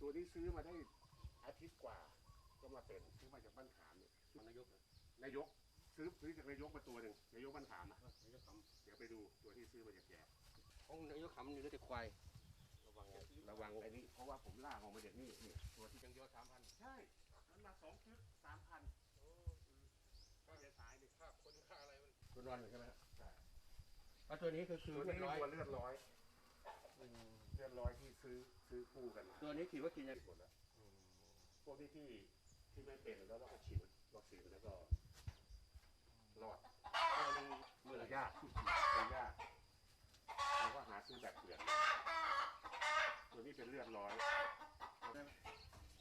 ตัวนี้ซื้อมาได้อาทิตย์กว่าก็มาเป็นซื้อมาจากบ้านขามเนี่ยมันนายกเหรอนายกซื้อซื้อจากนายกมาตัวหนึ่งนายกบ้านขามนะนายกคเดี๋ยวไปดูตัวที่ซื้อมาจากแกำของนายกคำอยู่ในแต่ควายระวังระวังไอ้นี่เพราะว่าผมล่ากออกมาจากนี่นี่ตัวที่ยังเดียวสามพันใช่มันมาสองชุดสามพันก็จะสายนี่ค่าคนค่าอะไรมันตัวนอนอยู่ใช่ไหมใช่แล้วตัวนี้ก็คือตัวเรีนี้ยบร้อยตัวเลือดร้อยเลือดร้อยที่ซื้อซื้อคู่กันมาตัวนี้ขี่ว่ากินยังหมดแล้วพวกที่ที่ที่ไม่เป็นแล้วเราก็ฉีดวัคซีนแล้วก็รอดตัวนึงเมื่เมื่ออไหไหร่ร่ยากตัวยากเราก็หาซื้อแบบเถื่อนตัวนี้เป็นเลือดร้อย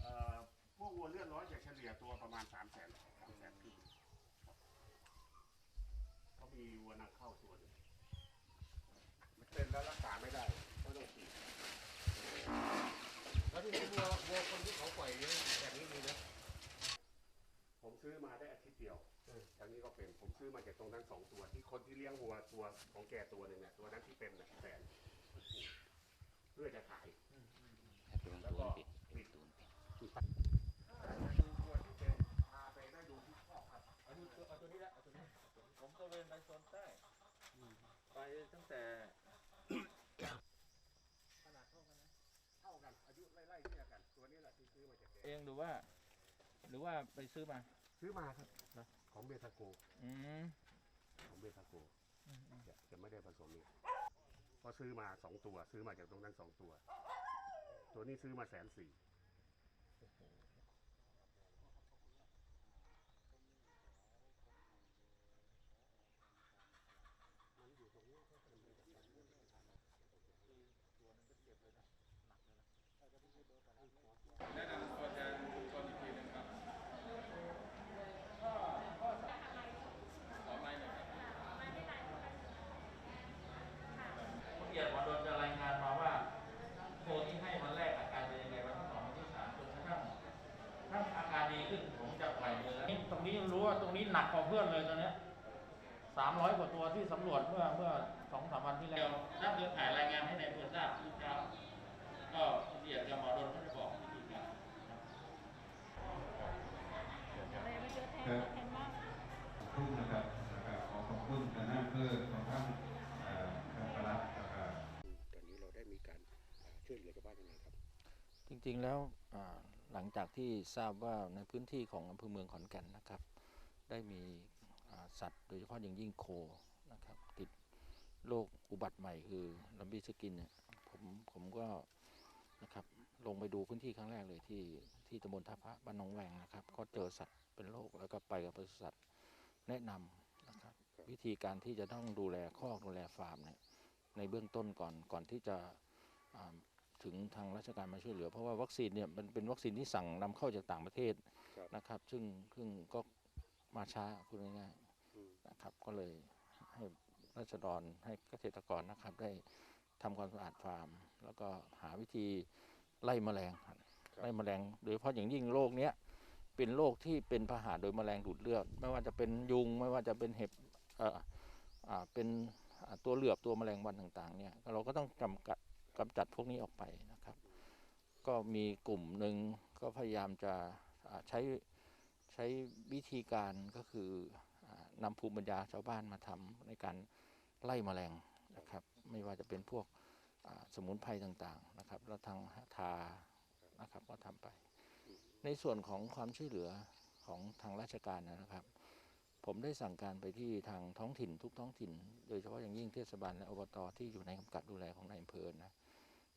เอ่อพวกวัวเลือดร้อยจะเฉลี่ยตัวประมาณสามแสนสามแสนขึ้นเขามีวัวนำเข้าตัวหนึงเป็นแล้วรักษาไม่ได้ก็ต้องฉีด แล้วที่นี่วัววัวคนที่ เขาปล่อยเลี้ยงแบบนี้มีไหมผมซื้อมาได้อาทิตย์เดียวทางนี้ก็เป็นผมซื้อมาจากตรงนั้นสองตัว ที่คนที่เลี้ยงวัวตัวของแกตัวหนึ่งเนี่ยตัวนั้นที่เป็นเนี่ยแสนเพื่อจะขายแล้วก็ปิดดูวัวที่เป็นพาไปได้ดูที่คอกครับเอาตัวเอาตัวนี้ละเอาตัวนี้ผมตระเวนไปโซนใต้ไปตั้งแต่ ขนาดเท่ากันนะเท่ากัน อายุไล่ๆเทียกัน ตัวนี้แหละที่ซื้อมาจากแก เองหรือว่า หรือว่าไปซื้อมา ซื้อมาครับของเบทาโกอืมของเบทาโกอืมอืมจะจะไม่ได้ผสมนี่เพราะซื้อมาสองตัว ซื้อมาจากตรงนั้นสองตัว ตัวนี้ซื้อมาแสนสี่ แนะนำตัวแทนชุมชนอีกทีหนึงครับขอไม้หน่อยครับ ผู้เกียรติหมอโดนจะรายงานมาว่าโคที่ให้วันแรกอาการเป็นยังไงวันที่สองวันที่สามจนกระทั่งถ้าอาการดีขึ้นผมจะปล่อยมือแล้วนี่ตรงนี้รู้ว่าตรงนี้หนักกว่า เพื่อนเลยตอนเนี้สามร้อยกว่าตัวที่สำรวจเมื่อเมื่อสองสามวันที่แล้วนักเรือถ่ายรายงานให้ในายอำเพื่อทราบทุกเช้าก็ผู้เกียรติกับหมอโดนก็จะบอกวิธีการเลยมาเจอแทนแทนบ้างขอบคุณนะครับแล้วก็ขอขอบคุณคณะอำเภอของท่านเอ่อท่านประหลัดแล้วก็ตอนนี้เราได้มีการช่วยเหลือชาวบ้านยังไงครับ จริงๆแล้วอ่าหลังจากที่ทราบว่าในพื้นที่ของอำเภอเมืองขอนแก่นนะครับ ได้มีสัตว์โดยเฉพาะอย่างยิ่งโคนะครับติดโรคอุบัติใหม่คือลัมบี้สกินเนี่ยผมผมก็นะครับลงไปดูพื้นที่ครั้งแรกเลยที่ที่ตำบลท่าพระบ้านหนองแวงนะครับ ก็เจอสัตว์เป็นโรคแล้วก็ไปกับปศุสัตว์แนะนำนะครับวิธีการที่จะต้องดูแลคอกดูแลฟาร์มเนี่ยในเบื้องต้นก่อนก่อนที่จะถึงทางราชการมาช่วยเหลือ เพราะว่าวัคซีนเนี่ยมันเป็นวัคซีนที่สั่งนำเข้าจากต่างประเทศนะครับ ซึ่งซึ่งก็ มาช้าพูดง่ายอืมๆนะครับ ก็เลยให้ราษฎรให้เกษตรกรนะครับ ได้ทำความสะอาดฟาร์ม แล้วก็หาวิธีไล่แมลงครับไล่แมลงโดยเฉพาะอย่างยิ่งโรคเนี้ยเป็นโรคที่เป็นพาหะโดยแมลงดูดเลือด ไม่ว่าจะเป็นยุง ไม่ว่าจะเป็นเห็บเอ่ออ่าเป็นอ่าตัวเหลือบตัวแมลงวันต่างๆ เนี่ยเราก็ต้องจำกัดกำจัดพวกนี้ออกไปนะครับ ก็มีกลุ่มหนึ่งก็พยายามจะอ่าใช้ใช้วิธีการก็คือนำภูมิปัญญาชาวบ้านมาทำในการไล่แมลงนะครับ ไม่ว่าจะเป็นพวกสมุนไพรต่างๆนะครับแล้วทางทานะครับก็ทำไป ในส่วนของความช่วยเหลือของทางราชการนะครับ ผมได้สั่งการไปที่ทางท้องถิ่นทุกท้องถิ่น โดยเฉพาะอย่างยิ่งเทศบาลและอบตที่อยู่ในกำกับดูแลของนายอำเภอนะ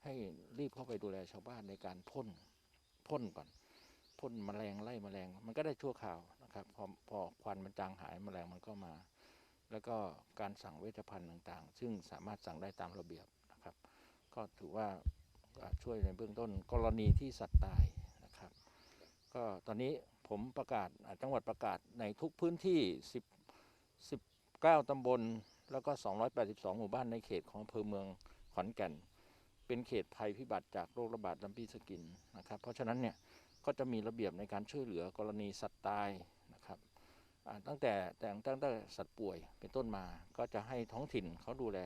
ให้รีบเข้าไปดูแลชาวบ้านในการพ่นพ่นก่อน พ่นแมลงไล่แมลง มันก็ได้ชั่วคราวนะครับ พอพอควันมันจางหายแมลงมันก็มา แล้วก็การสั่งเวชภัณฑ์ต่างๆ ซึ่งสามารถสั่งได้ตามระเบียบนะครับ ก็ถือว่าช่วยในเบื้องต้นกรณีที่สัตว์ตายนะครับ ก็ตอนนี้ผมประกาศจังหวัดประกาศในทุกพื้นที่ 10 19ตำบล แล้วก็ 282 หมู่บ้านในเขตของอำเภอเมืองขอนแก่น เป็นเขตภัยพิบัติจากโรคระบาดลัมปีสกินนะครับ เพราะฉะนั้นเนี่ย ก็จะมีระเบียบในการช่วยเหลือกรณีสัตว์ตายนะครับตั้งแต่แต่ตั้งแต่สัตว์ป่วยเป็นต้นมาก็จะให้ท้องถิ่นเขาดูแล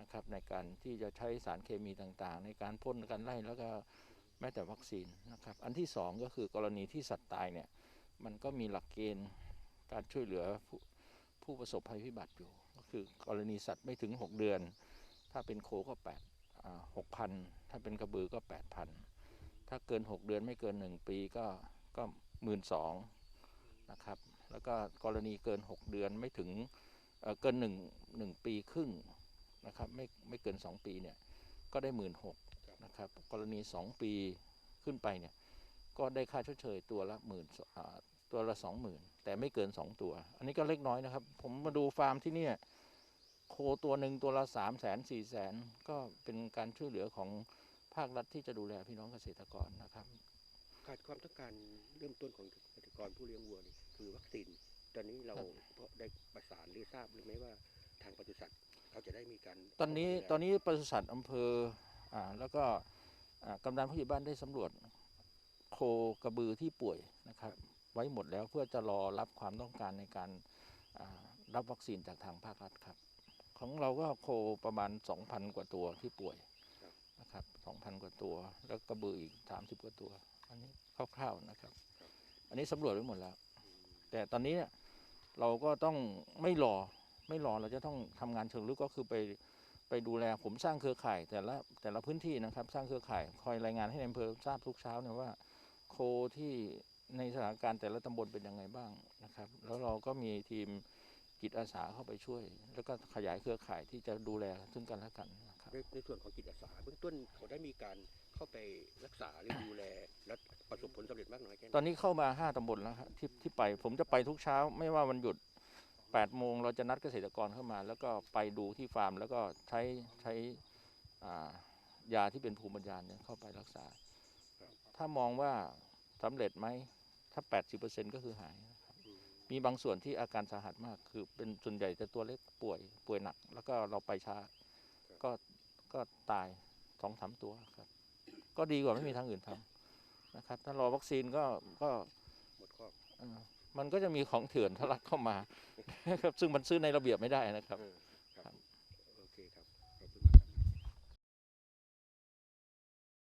นะครับในการที่จะใช้สารเคมีต่างๆ ในการพ่นการไล่แล้วก็แม้แต่วัคซีนนะครับ อันที่สองก็คือกรณีที่สัตว์ตายเนี่ยมันก็มีหลักเกณฑ์การช่วยเหลือผู้ผู้ประสบภัยพิบัติอยู่ ก็คือกรณีสัตว์ไม่ถึง 6 เดือน ถ้าเป็นโคก็8หกพันถ้าเป็นกระบือก็ 8,000 ถ้าเกิน 6 เดือนไม่เกิน 1 ปีก็ก็หมื่นสองนะครับ แล้วก็กรณีเกิน 6 เดือนไม่ถึงเเกิน1 1ปีครึ่งนะครับไม่ไม่เกิน 2 ปีเนี่ยก็ได้หมื่นหกนะครับกรณี 2 ปีขึ้นไปเนี่ยก็ได้ค่าชดเชยตัวละหมื่นตัวละ20,000แต่ไม่เกิน 2 ตัว อันนี้ก็เล็กน้อยนะครับ ผมมาดูฟาร์มที่นี่โคตัวหนึ่งตัวละ3 0 0 0 0 0 4 0 0 0 0ก็เป็นการช่วยเหลือของ ภาครัฐที่จะดูแลพี่น้องเกษตรกรนะครับ ขาดความต้องการเริ่มต้นของเกษตรกรผู้เลี้ยงวัวนี่คือวัคซีน ตอนนี้เราครับเพราะได้ประสานหรือทราบหรือไม่ว่าทางปศุสัตว์เขาจะได้มีการตอนนี้ดูแลตอนนี้ปศุสัตว์อำเภออ่าแล้วก็อ่ากำนันผู้ใหญ่บ้านได้สำรวจโคกระบือที่ป่วยนะครับ ไว้หมดแล้วเพื่อจะรอรับความต้องการในการอ่ารับวัคซีนจากทางภาครัฐครับ ของเราก็โคประมาณ 2,000 กว่าตัวที่ป่วย นะครับ2,000กว่าตัว แล้วกระบืออีก30กว่าตัว อันนี้คร่าวๆนะครับ อันนี้สำรวจไว้หมดแล้ว แต่ตอนนี้เนี่ยเราก็ต้องไม่รอไม่รอเราจะต้องทำงานเชิงลึกก็คือไปไปดูแลผมสร้างเครือข่าย แต่ละแต่ละพื้นที่นะครับ สร้างเครือข่ายคอยรายงานให้ในอำเภอทราบทุกเช้าเนี่ยว่าโคที่ในสถานการณ์แต่ละตำบลเป็นยังไงบ้างนะครับ แล้วเราก็มีทีมจิตอาสาเข้าไปช่วย แล้วก็ขยายเครือข่ายที่จะดูแลซึ่งกันและกันครับ ในในส่วนของจิตอาสาเบื้องต้นเขาได้มีการเข้าไปรักษาหรือดูแลและประสบผลสำเร็จมากน้อยแค่ไหนตอนนี้เข้ามา 5ตำบลแล้วครับที่ที่ไป ผมจะไปทุกเช้า ไม่ว่าวันหยุด8โมงเราจะนัดเกษตรกรเข้ามา แล้วก็ไปดูที่ฟาร์ม แล้วก็ใช้ใช้อ่ายาที่เป็นภูมิปัญญาเนี่ยเข้าไปรักษา ถ้ามองว่าสำเร็จไหมถ้า 80%ก็คือหายนะครับมีบางส่วนที่อาการสาหัสมาก คือเป็นส่วนใหญ่จะตัวเล็กป่วยป่วยหนัก แล้วก็เราไปช้า ก็ ก็ตายสองสามตัวครับ ก็ดีกว่าไม่มีทางอื่นทำนะครับ ถ้ารอวัคซีนก็ก็หมดข้อเอ่อมันก็จะมีของเถื่อนทะลักเข้ามานะครับ ซึ่งมันซื้อในระเบียบไม่ได้นะครับเออครับโอเคครับขอบคุณมากครับ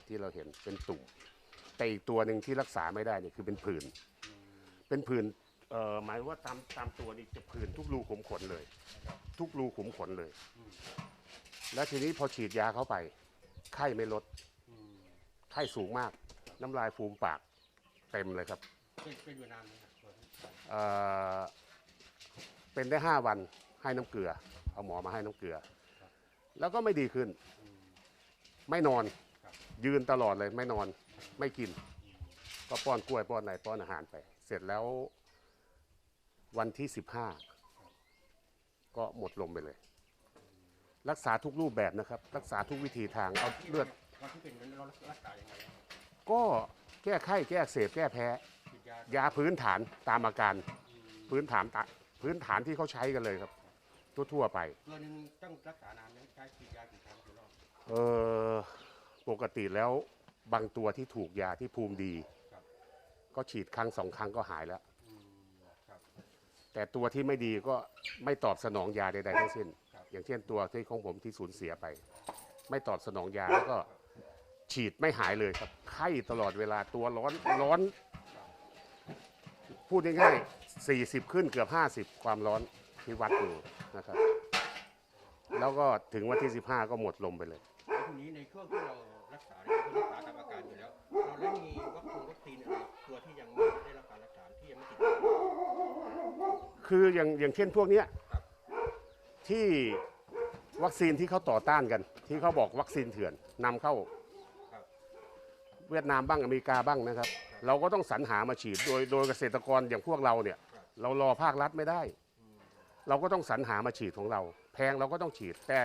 ที่เราเห็นเป็นตุ่มแต่อีกตัวหนึ่งที่รักษาไม่ได้เนี่ยคือเป็นผื่นเป็นผื่นเอ่อหมายว่าตามตามตัวนี่จะผื่นทุกรูขุมขนเลย ทุกรูขุมขนเลย แล้วทีนี้พอฉีดยาเข้าไป ไข้ไม่ลด ไข้สูงมาก น้ำลายฟูมปากเต็มเลยครับเป็นเป็นอยู่นานไหมครับเอ่อเป็นได้ห้าวันให้น้ำเกลือ เอาหมอมาให้น้ำเกลือ แล้วก็ไม่ดีขึ้น ไม่นอน ยืนตลอดเลยไม่นอน ไม่กิน ก็ป้อนกล้วยป้อนอะไรป้อนอาหารไป เสร็จแล้ววันที่สิบห้าก็หมดลมไปเลย รักษาทุกรูปแบบนะครับ รักษาทุกวิธีทางเอาเลือดวันที่เป็นนั้นเรารักษายังไงครับก็แก้ไข้แก้อักเสบแก้แพ้ ฉีดยา ยาพื้นฐานตามอาการพื้นฐานตะพื้นฐานที่เขาใช้กันเลยครับ ทั่วๆไปตัวหนึงต้องรักษานานไหมใช้ฉีดยากี่ครั้งกี่รอบเออปกติแล้วบางตัวที่ถูกยาที่ภูมิดีครับก็ฉีดครั้งสองครั้งก็หายแล้ว อืมครับแต่ตัวที่ไม่ดีก็ไม่ตอบสนองยาใดๆทั้งสิ้นครับ อย่างเช่นตัวที่ของผมที่สูญเสียไป ไม่ตอบสนองยาแล้วก็ฉีดไม่หายเลยครับไข้ตลอดเวลาตัวร้อนร้อน พูดง่ายๆ40 ขึ้นเกือบ 50 ความร้อนที่วัดอยู่นะครับ แล้วก็ถึงวันที่ 15 ก็หมดลมไปเลย แล้วทีนี้ในช่วงที่เรารักษาเนี่ยคือรักษาตามอาการอยู่แล้ว เราได้มีวัคซีนวัคซีนอะไรตัวที่ยังไม่ได้รับการรักษาที่ยังไม่ติดคืออย่างอย่างเช่นพวกเนี้ยครับ ที่วัคซีนที่เขาต่อต้านกัน ที่เขาบอกวัคซีนเถื่อนนำเข้าเวียดนามบ้างอเมริกาบ้างนะครับ เราก็ต้องสรรหามาฉีดโดยโดยเกษตรกรอย่างพวกเราเนี่ยเรารอภาครัฐไม่ได้ เราก็ต้องสรรหามาฉีดของเรา แพงเราก็ต้องฉีดแต่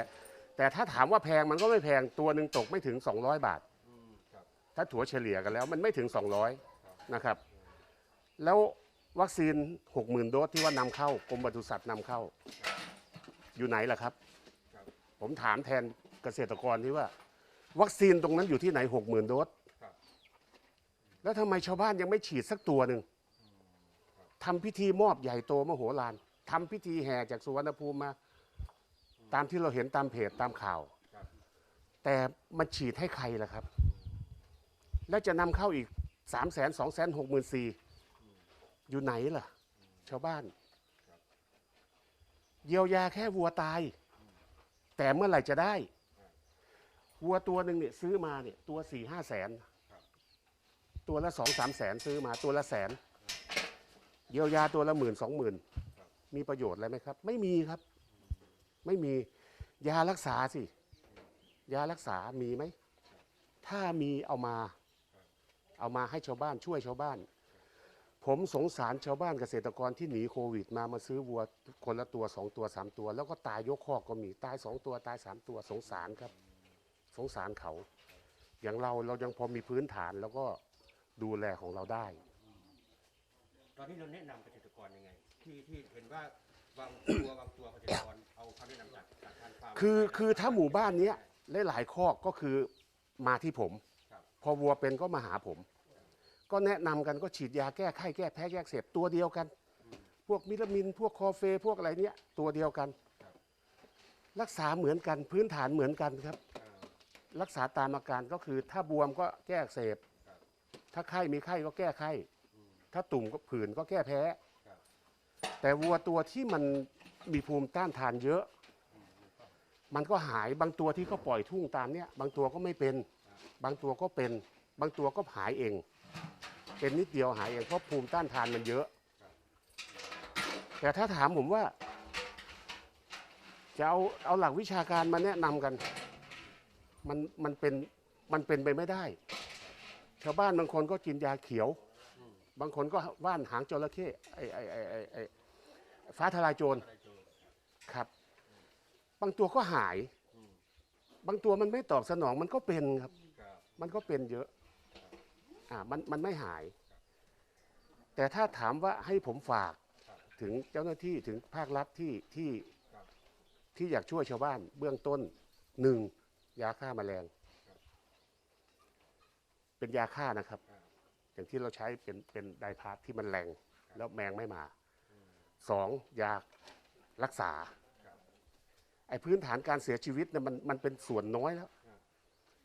แต่ถ้าถามว่าแพงมันก็ไม่แพงตัวหนึ่งตกไม่ถึง 200 บาท อืมครับถ้าถัวเฉลี่ยกันแล้วมันไม่ถึง 200นะครับ แล้ววัคซีน 60,000 โดสที่ว่านำเข้ากรมปศุสัตว์นำเข้า อยู่ไหนล่ะครับครับ ผมถามแทนเกษตรกรที่ว่า วัคซีนตรงนั้นอยู่ที่ไหน60,000โดสครับแล้วทำไมชาวบ้านยังไม่ฉีดสักตัวหนึ่งทำพิธีมอบใหญ่โตมโหฬารทำพิธีแห่จากสุวรรณภูมิมา ตามที่เราเห็นตามเพจตามข่าวครับแต่มันฉีดให้ใครล่ะครับ แล้วจะนำเข้าอีกสามแสนสองแสนหกหมื่นสี่อยู่ไหนล่ะ ชาวบ้าน เยียวยาแค่วัวตาย แต่เมื่อไหร่จะได้วัวตัวหนึ่งเนี่ยซื้อมาเนี่ยตัวสี่ห้าแสน ตัวละสองสามแสนซื้อมาตัวละแสน เยียวยาตัวละหมื่นสองหมื่นมีประโยชน์อะไรไหมครับ ไม่มีครับ ไม่มียารักษาสิ ยารักษามีไหม ถ้ามีเอามา เอามาให้ชาวบ้านช่วยชาวบ้าน ผมสงสารชาวบ้านเกษตรกรที่หนีโควิด มามาซื้อวัวคนละตัวสองตัวสามตัว แล้วก็ตายยกคอกก็มีตายสองตัวตายสามตัวสงสารครับ สงสารเขา อย่างเราเรายังพอมีพื้นฐานแล้วก็ดูแลของเราได้ ตอนนี้เราแนะนำเกษตรกรยังไง ที่ที่เห็นว่าบางตัวบางตัวเกษตรกรเอาคำแนะนำจากจากทางฟาร์มคือคือถ้าหมู่บ้านเนี้ยหลายๆคอกก็คือมาที่ผม ครับ พอวัวเป็นก็มาหาผม ก็แนะนำกันก็ฉีดยาแก้ไข้แก้แพ้แก้เสพตัวเดียวกัน พวกมิลามินพวกคอเฟ พวกอะไรเนี้ยตัวเดียวกัน รักษาเหมือนกันพื้นฐานเหมือนกันครับ รักษาตามอาการก็คือถ้าบวมก็แก้เสบครับถ้าไข้มีไข้ก็แก้ไข้ ถ้าตุ่มก็ผื่นก็แก้แพ้ แต่วัวตัวที่มันมีภูมิต้านทานเยอะ มันก็หายบางตัวที่เขาปล่อยทุ่งตามเนี้ยบางตัวก็ไม่เป็น บางตัวก็เป็น บางตัวก็หายเอง เป็นนิดเดียวหายเองเพราะภูมิต้านทานมันเยอะ แต่ถ้าถามผมว่า จะเอาเอาหลักวิชาการมาแนะนำกัน มันมันเป็นมันเป็นไปไม่ได้ ชาวบ้านบางคนก็กินยาเขียว บางคนก็ว่านหางจระเข้ไอ้ไอ้ไอ้ไอ้ไอ้ฟ้าทลายโจรครับ บางตัวก็หาย บางตัวมันไม่ตอบสนองมันก็เป็นครับ มันก็เป็นเยอะ อ่ามันมันไม่หาย แต่ถ้าถามว่าให้ผมฝากถึงเจ้าหน้าที่ถึงภาครัฐที่ที่ที่อยากช่วยชาวบ้าน เบื้องต้นหนึ่งยาฆ่าแมลง เป็นยาฆ่านะครับ อย่างที่เราใช้เป็นเป็นไดพาร์ทที่มันแรงแล้วแมงไม่มาสองยารักษาไอ้พื้นฐานการเสียชีวิตเนี่ยมันมันเป็นส่วนน้อยแล้ว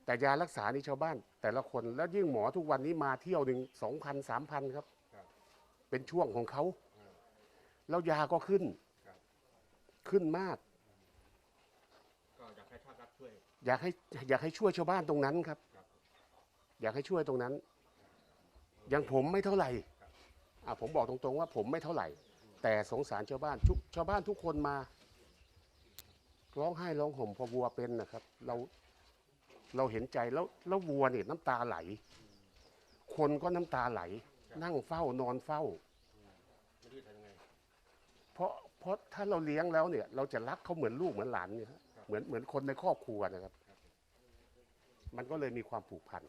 แต่ยารักษานี่ชาวบ้าน แต่ละคนแล้วยิ่งหมอทุกวันนี้มาเที่ยวหนึ่งสองพันสามพันครับครับเป็นช่วงของเขา แล้วยาก็ขึ้นครับขึ้นมาก ก็อยากให้ภาครัฐช่วย อยากให้อยากให้ช่วยชาวบ้านตรงนั้นครับครับ อยากให้ช่วยตรงนั้น อย่างผมไม่เท่าไหร่อะผมบอกตรงๆว่าผมไม่เท่าไหร่ แต่สงสารชาวบ้านทุกชาวบ้านทุกคนมา ร้องไห้ร้องห่มพอวัวเป็นนะครับ เรา เราเห็นใจแล้วแล้ววัวเนี่ยน้ำตาไหล คนก็น้ำตาไหล นั่งเฝ้านอนเฝ้า ไม่รู้จะทำยังไง เพราะเพราะถ้าเราเลี้ยงแล้วเนี่ย เราจะรักเขาเหมือนลูกเหมือนหลานเนี่ยฮะเหมือนเหมือนคนในครอบครัวนะครับ มันก็เลยมีความผูกพัน